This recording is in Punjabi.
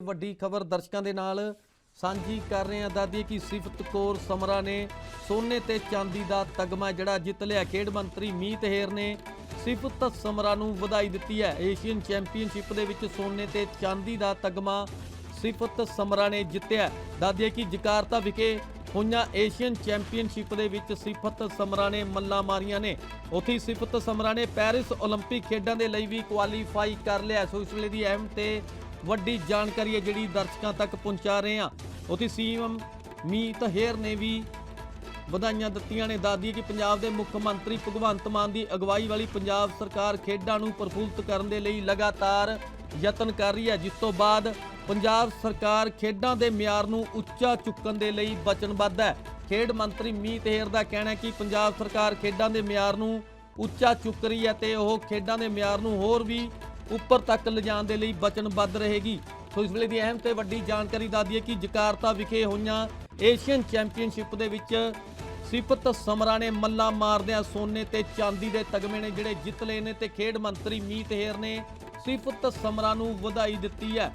ਵੱਡੀ ਖਬਰ ਦਰਸ਼ਕਾਂ ਦੇ ਨਾਲ ਸਾਂਝੀ ਕਰ ਰਹੇ ਹਾਂ ਦਾਦੀ ਕਿ ਸਿਫਤ ਕੌਰ ਸਮਰਾ ਨੇ ਸੋਨੇ ਤੇ ਚਾਂਦੀ ਦਾ ਤਗਮਾ ਜਿਹੜਾ ਜਿੱਤ ਲਿਆ ਖੇਡ ਮੰਤਰੀ ਮੀਤ ਹੇਰ ਨੇ ਸਿਫਤ ਸਮਰਾ ਨੂੰ ਵਧਾਈ ਦਿੱਤੀ ਹੈ ਏਸ਼ੀਅਨ ਚੈਂਪੀਅਨਸ਼ਿਪ ਦੇ ਵਿੱਚ ਸੋਨੇ ਤੇ ਚਾਂਦੀ ਦਾ ਤਗਮਾ ਸਿਫਤ ਸਮਰਾ ਨੇ ਜਿੱਤਿਆ ਦਾਦੀ ਕਿ ਜਕਾਰਤਾ ਵਿਖੇ ਹੋਈਆਂ ਏਸ਼ੀਅਨ ਚੈਂਪੀਅਨਸ਼ਿਪ ਦੇ ਵਿੱਚ ਸਿਫਤ ਸਮਰਾ ਨੇ ਮੱਲਾਂ ਮਾਰੀਆਂ ਨੇ ਉੱਥੇ ਹੀ ਸਿਫਤ ਸਮਰਾ ਨੇ ਪੈਰਿਸ 올림픽 ਖੇਡਾਂ ਦੇ ਲਈ ਵੀ ਕੁਆਲੀਫਾਈ ਕਰ ਲਿਆ ਸੋ ਇਸ ਵੇਲੇ ਦੀ ਅਹਿਮ ਤੇ ਵੱਡੀ ਜਾਣਕਾਰੀ ਹੈ ਜਿਹੜੀ ਦਰਸ਼ਕਾਂ ਤੱਕ ਪਹੁੰਚਾ ਰਹੇ ਹਾਂ। ਉੱਥੇ ਸੀਐਮ ਮੀਤ ਹੇਰ ਨੇ ਵੀ ਵਧਾਈਆਂ ਦਿੱਤੀਆਂ ਨੇ। ਦਾਦੀ ਕਿ ਪੰਜਾਬ ਦੇ ਮੁੱਖ ਮੰਤਰੀ ਭਗਵੰਤ ਮਾਨ ਦੀ ਅਗਵਾਈ ਵਾਲੀ ਪੰਜਾਬ ਸਰਕਾਰ ਖੇਡਾਂ ਨੂੰ ਪ੍ਰਫੁੱਲਤ ਕਰਨ ਦੇ ਲਈ ਲਗਾਤਾਰ ਯਤਨ ਕਰ ਰਹੀ ਹੈ। ਜਿਸ ਤੋਂ ਬਾਅਦ ਪੰਜਾਬ ਸਰਕਾਰ ਖੇਡਾਂ ਦੇ ਮਿਆਰ ਨੂੰ ਉੱਚਾ ਚੁੱਕਣ ਦੇ ਲਈ ਵਚਨਬੱਧ ਹੈ। ਖੇਡ ਮੰਤਰੀ ਮੀਤ ਹੇਰ ਦਾ ਕਹਿਣਾ ਹੈ ਕਿ ਪੰਜਾਬ ਸਰਕਾਰ ਖੇਡਾਂ ਦੇ ਮਿਆਰ ਨੂੰ ਉੱਚਾ ਚੁੱਕ ਰਹੀ ਹੈ ਤੇ ਉਹ ਖੇਡਾਂ ਦੇ ਮਿਆਰ ਨੂੰ ਹੋਰ ਵੀ ਉੱਪਰ ਤੱਕ ਲਿਜਾਣ ਦੇ ਲਈ ਵਚਨਬੱਧ ਰਹੇਗੀ। ਸੋ ਇਸ ਵੇਲੇ ਦੀ ਅਹਿਮ ਤੇ ਵੱਡੀ ਜਾਣਕਾਰੀ ਦੱਸਦੀ ਹੈ ਕਿ ਜਕਾਰਤਾ ਵਿਖੇ ਹੋਈਆਂ ਏਸ਼ੀਅਨ ਚੈਂਪੀਅਨਸ਼ਿਪ ਦੇ ਵਿੱਚ ਸਿਫਤ ਸਮਰਾ ਨੇ ਮੱਲਾ ਮਾਰਦਿਆਂ ਸੋਨੇ ਤੇ ਚਾਂਦੀ ਦੇ ਤਗਮੇ ਨੇ ਜਿਹੜੇ ਜਿੱਤ ਲਏ ਨੇ ਤੇ ਖੇਡ ਮੰਤਰੀ ਮੀਤ ਹੇਰ ਨੇ ਸਿਫਤ ਸਮਰਾ ਨੂੰ ਵਧਾਈ ਦਿੱਤੀ ਹੈ।